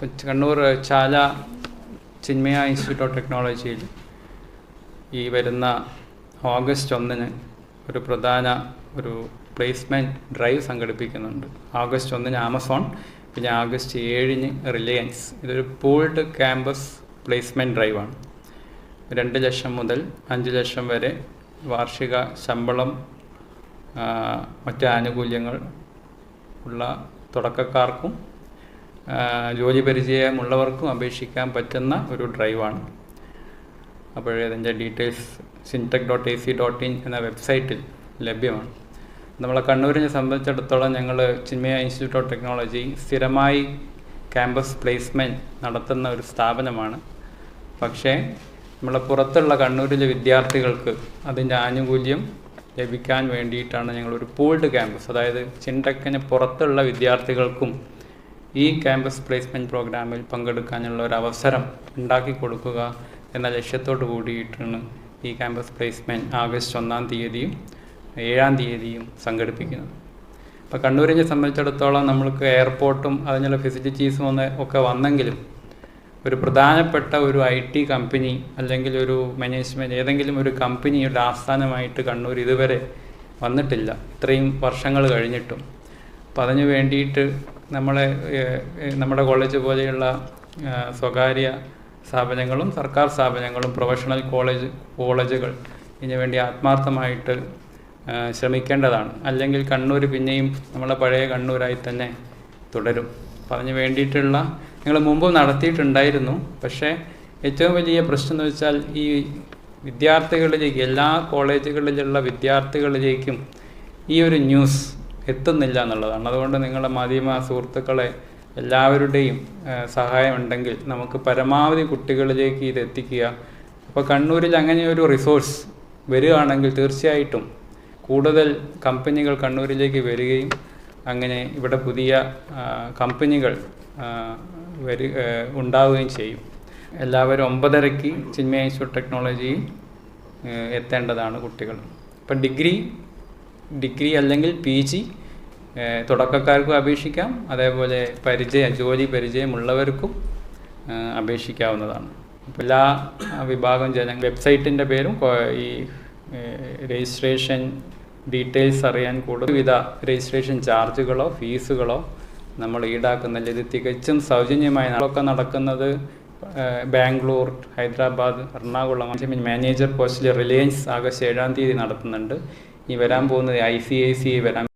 Kannur Chala Chinmaya institute of ടെക്നോളജിയിൽ ഈ വരുന്ന ഓഗസ്റ്റ് ഒന്നിന് ഒരു പ്രധാന ഒരു പ്ലേസ്മെന്റ് ഡ്രൈവ് സംഘടിപ്പിക്കുന്നുണ്ട്. ഓഗസ്റ്റ് ഒന്നിന് ആമസോൺ പിന്നെ ആഗസ്റ്റ് ഏഴിന് റിലയൻസ്. ഇതൊരു പൂൾഡ് ക്യാമ്പസ് പ്ലേസ്മെന്റ് ഡ്രൈവാണ്. രണ്ട് ലക്ഷം മുതൽ അഞ്ച് ലക്ഷം വരെ വാർഷിക ശമ്പളം മറ്റ് ആനുകൂല്യങ്ങൾ ഉള്ള തുടക്കക്കാർക്കും ജോലി പരിചയമുള്ളവർക്കും അപേക്ഷിക്കാൻ പറ്റുന്ന ഒരു ഡ്രൈവാണ്. അപ്പോൾ അതിന്റെ details Syntech dot A C dot in എന്ന വെബ്സൈറ്റിൽ ലഭ്യമാണ്. നമ്മളെ കണ്ണൂരിനെ സംബന്ധിച്ചിടത്തോളം ഞങ്ങൾ ചിന്മയ ഇൻസ്റ്റിറ്റ്യൂട്ട് ഓഫ് ടെക്നോളജി സ്ഥിരമായി ക്യാമ്പസ് പ്ലേസ്മെന്റ് നടത്തുന്ന ഒരു സ്ഥാപനമാണ്. പക്ഷേ നമ്മളെ പുറത്തുള്ള കണ്ണൂരിലെ വിദ്യാർത്ഥികൾക്ക് അതിന്റെ ആനുകൂല്യം ലഭിക്കാൻ വേണ്ടിയിട്ടാണ് ഞങ്ങളൊരു പൂൾഡ് ക്യാമ്പസ് അതായത് ചിൻടെക്കിന് പുറത്തുള്ള വിദ്യാർത്ഥികൾക്കും ഈ ക്യാമ്പസ് പ്ലേസ്മെന്റ് പ്രോഗ്രാമിൽ പങ്കെടുക്കാനുള്ള ഒരു അവസരം ഉണ്ടാക്കി കൊടുക്കുക എന്ന ലക്ഷ്യത്തോടു കൂടിയിട്ടാണ് ഈ ക്യാമ്പസ് പ്ലേസ്മെന്റ് ആഗസ്റ്റ് ഒന്നാം തീയതിയും ഏഴാം തീയതിയും സംഘടിപ്പിക്കുന്നത്. അപ്പോൾ കണ്ണൂരിനെ സംബന്ധിച്ചിടത്തോളം നമ്മൾക്ക് എയർപോർട്ടും അതിനുള്ള ഫെസിലിറ്റീസും ഒന്ന് ഒക്കെ വന്നെങ്കിലും ഒരു പ്രധാനപ്പെട്ട ഒരു ഐ ടി കമ്പനി അല്ലെങ്കിൽ ഒരു മാനേജ്മെന്റ് ഏതെങ്കിലും ഒരു കമ്പനിയുടെ ആസ്ഥാനമായിട്ട് കണ്ണൂർ ഇതുവരെ വന്നിട്ടില്ല. ഇത്രയും വർഷങ്ങൾ കഴിഞ്ഞിട്ടും. അപ്പം അതിന് വേണ്ടിയിട്ട് നമ്മളെ നമ്മുടെ കോളേജ് പോലെയുള്ള സ്വകാര്യ സ്ഥാപനങ്ങളും സർക്കാർ സ്ഥാപനങ്ങളും പ്രൊഫഷണൽ കോളേജ് കോളേജുകൾ ഇതിനു വേണ്ടി ആത്മാർത്ഥമായിട്ട് ശ്രമിക്കേണ്ടതാണ്. അല്ലെങ്കിൽ കണ്ണൂർ പിന്നെയും നമ്മളെ പഴയ കണ്ണൂരായി തന്നെ തുടരും. അപ്പം അതിന് വേണ്ടിയിട്ടുള്ള ഞങ്ങൾ മുമ്പ് നടത്തിയിട്ടുണ്ടായിരുന്നു. പക്ഷേ ഏറ്റവും വലിയ പ്രശ്നം എന്ന് വെച്ചാൽ ഈ വിദ്യാർത്ഥികളിലേക്ക് എല്ലാ കോളേജുകളിലുള്ള വിദ്യാർത്ഥികളിലേക്കും ഈ ഒരു ന്യൂസ് എത്തുന്നില്ല എന്നുള്ളതാണ്. അതുകൊണ്ട് നിങ്ങളുടെ മാധ്യമ സുഹൃത്തുക്കളെ എല്ലാവരുടെയും സഹായമുണ്ടെങ്കിൽ നമുക്ക് പരമാവധി കുട്ടികളിലേക്ക് ഇത് എത്തിക്കുക. അപ്പോൾ കണ്ണൂരിൽ അങ്ങനെ ഒരു റിസോഴ്സ് വരികയാണെങ്കിൽ തീർച്ചയായിട്ടും കൂടുതൽ കമ്പനികൾ കണ്ണൂരിലേക്ക് വരികയും അങ്ങനെ ഇവിടെ പുതിയ കമ്പനികൾ വരി ഉണ്ടാവുകയും ചെയ്യും. എല്ലാവരും ഒമ്പതരയ്ക്ക് ചിന്മയ ഇൻസ്റ്റിറ്റ്യൂട്ട് ടെക്നോളജിയിൽ എത്തേണ്ടതാണ് കുട്ടികൾ. ഇപ്പം ഡിഗ്രി ഡിഗ്രി അല്ലെങ്കിൽ പി ജി തുടക്കക്കാർക്കും അപേക്ഷിക്കാം. അതേപോലെ പരിചയം ജോലി പരിചയമുള്ളവർക്കും അപേക്ഷിക്കാവുന്നതാണ്. അപ്പോൾ എല്ലാ വിഭാഗം ജന വെബ്സൈറ്റിന്റെ പേരും ഈ രജിസ്ട്രേഷൻ ഡീറ്റെയിൽസ് അറിയാൻ കൂടുതൽ വിധ രജിസ്ട്രേഷൻ ചാർജുകളോ ഫീസുകളോ നമ്മൾ ഈടാക്കുന്നില്ല ഇത് തികച്ചും സൗജന്യമായി ഒക്കെ നടക്കുന്നത് ബാംഗ്ലൂർ ഹൈദരാബാദ് എറണാകുളം മാനേജർ പോസ്റ്റിൽ റിലയൻസ് ആഗസ്റ്റ് ഏഴാം തീയതി നടത്തുന്നുണ്ട്. ഈ വരാൻ പോകുന്നത് ഐ സി ഐ സി വരാൻ